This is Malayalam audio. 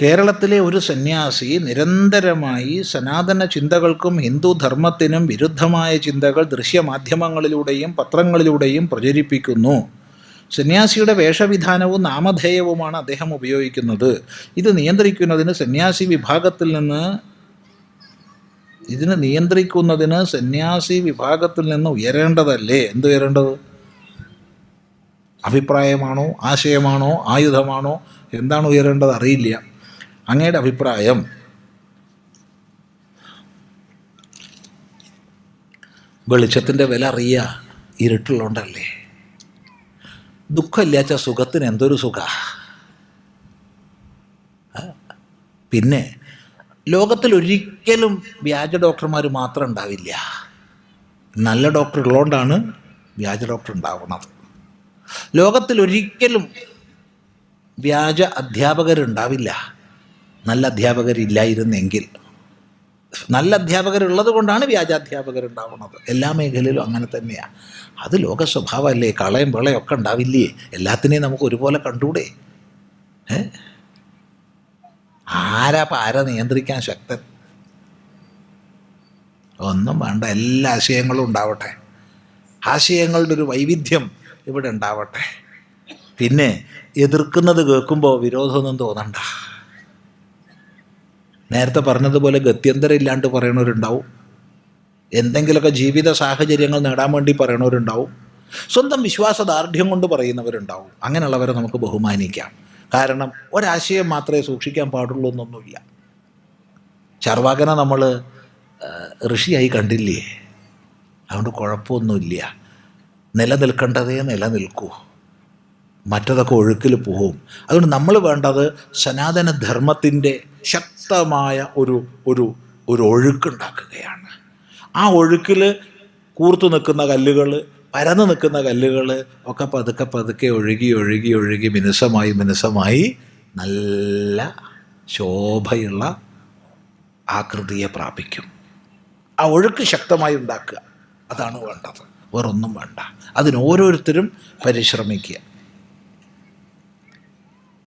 കേരളത്തിലെ ഒരു സന്യാസി നിരന്തരമായി സനാതന ചിന്തകൾക്കും ഹിന്ദു ധർമ്മത്തിനും വിരുദ്ധമായ ചിന്തകൾ ദൃശ്യമാധ്യമങ്ങളിലൂടെയും പത്രങ്ങളിലൂടെയും പ്രചരിപ്പിക്കുന്നു. സന്യാസിയുടെ വേഷവിധാനവും നാമധേയവുമാണ് അദ്ദേഹം ഉപയോഗിക്കുന്നത്. ഇത് നിയന്ത്രിക്കുന്നതിന് സന്യാസി വിഭാഗത്തിൽ നിന്ന് ഇതിന് നിയന്ത്രിക്കുന്നതിന് സന്യാസി വിഭാഗത്തിൽ നിന്ന് ഉയരേണ്ടതല്ലേ? എന്ത് ഉയരേണ്ടത്? അഭിപ്രായമാണോ? ആശയമാണോ? ആയുധമാണോ? എന്താണ് ഉയരേണ്ടത്? അറിയില്ല. അങ്ങയുടെ അഭിപ്രായം. വെളിച്ചത്തിന്റെ വില അറിയുക ഇരുട്ടിലുണ്ടല്ലേ ദുഃഖമില്ലാച്ച സുഖത്തിന് എന്തൊരു സുഖ? പിന്നെ ലോകത്തിൽ ഒരിക്കലും വ്യാജ ഡോക്ടർമാർ മാത്രം ഉണ്ടാവില്ല. നല്ല ഡോക്ടർ ഉള്ളതുകൊണ്ടാണ് വ്യാജ ഡോക്ടർ ഉണ്ടാവുന്നത് ലോകത്തിൽ ഒരിക്കലും വ്യാജ അധ്യാപകരുണ്ടാവില്ല. നല്ല അധ്യാപകരില്ലായിരുന്നെങ്കിൽ നല്ല അധ്യാപകരുള്ളത് കൊണ്ടാണ് വ്യാജാധ്യാപകരുണ്ടാവുന്നത്. എല്ലാ മേഖലയിലും അങ്ങനെ തന്നെയാണ് അത് ലോക സ്വഭാവമല്ലേ? കളയും വിളയും ഒക്കെ ഉണ്ടാവില്ലേ? എല്ലാത്തിനെയും നമുക്ക് ഒരുപോലെ കണ്ടൂടെ? ആരാ പാര നിയന്ത്രിക്കാൻ ശക്തൻ? ഒന്നും വേണ്ട എല്ലാ ആശയങ്ങളും ഉണ്ടാവട്ടെ. ആശയങ്ങളുടെ ഒരു വൈവിധ്യം ഇവിടെ ഉണ്ടാവട്ടെ. പിന്നെ എതിർക്കുന്നത് കേൾക്കുമ്പോൾ വിരോധമൊന്നും തോന്നണ്ട. നേരത്തെ പറഞ്ഞതുപോലെ ഗത്യന്തരം ഇല്ലാണ്ട് പറയണവരുണ്ടാവും. എന്തെങ്കിലുമൊക്കെ ജീവിത സാഹചര്യങ്ങൾ നേടാൻ വേണ്ടി പറയണവരുണ്ടാവും. സ്വന്തം വിശ്വാസദാർഢ്യം കൊണ്ട് പറയുന്നവരുണ്ടാവും. അങ്ങനെയുള്ളവരെ നമുക്ക് ബഹുമാനിക്കാം. കാരണം ഒരാശയം മാത്രമേ സൂക്ഷിക്കാൻ പാടുള്ളൂ എന്നൊന്നുമില്ല. ചർവാകനെ നമ്മൾ ഋഷിയായി കണ്ടില്ലേ? അതുകൊണ്ട് കുഴപ്പമൊന്നുമില്ല. നിലനിൽക്കേണ്ടതേ നിലനിൽക്കൂ. മറ്റതൊക്കെ ഒഴുക്കിൽ പോവും അതുകൊണ്ട് നമ്മൾ വേണ്ടത് സനാതന ധർമ്മത്തിന്റെ ശക്തമായ ഒരു ഒരു ഒരു ഒഴുക്കുണ്ടാക്കുകയാണ്. ആ ഒഴുക്കിൽ കൂർത്തു നിൽക്കുന്ന കല്ലുകൾ പരന്നു നിൽക്കുന്ന കല്ലുകൾ ഒക്കെ പതുക്കെ പതുക്കെ ഒഴുകി ഒഴുകി ഒഴുകി മിനുസമായി മിനുസമായി നല്ല ശോഭയുള്ള ആകൃതിയെ പ്രാപിക്കും. ആ ഒഴുക്ക് ശക്തമായി ഉണ്ടാക്കുക. അതാണ് വേണ്ടത്. വേറൊന്നും വേണ്ട. അതിനോരോരുത്തരും പരിശ്രമിക്കുക.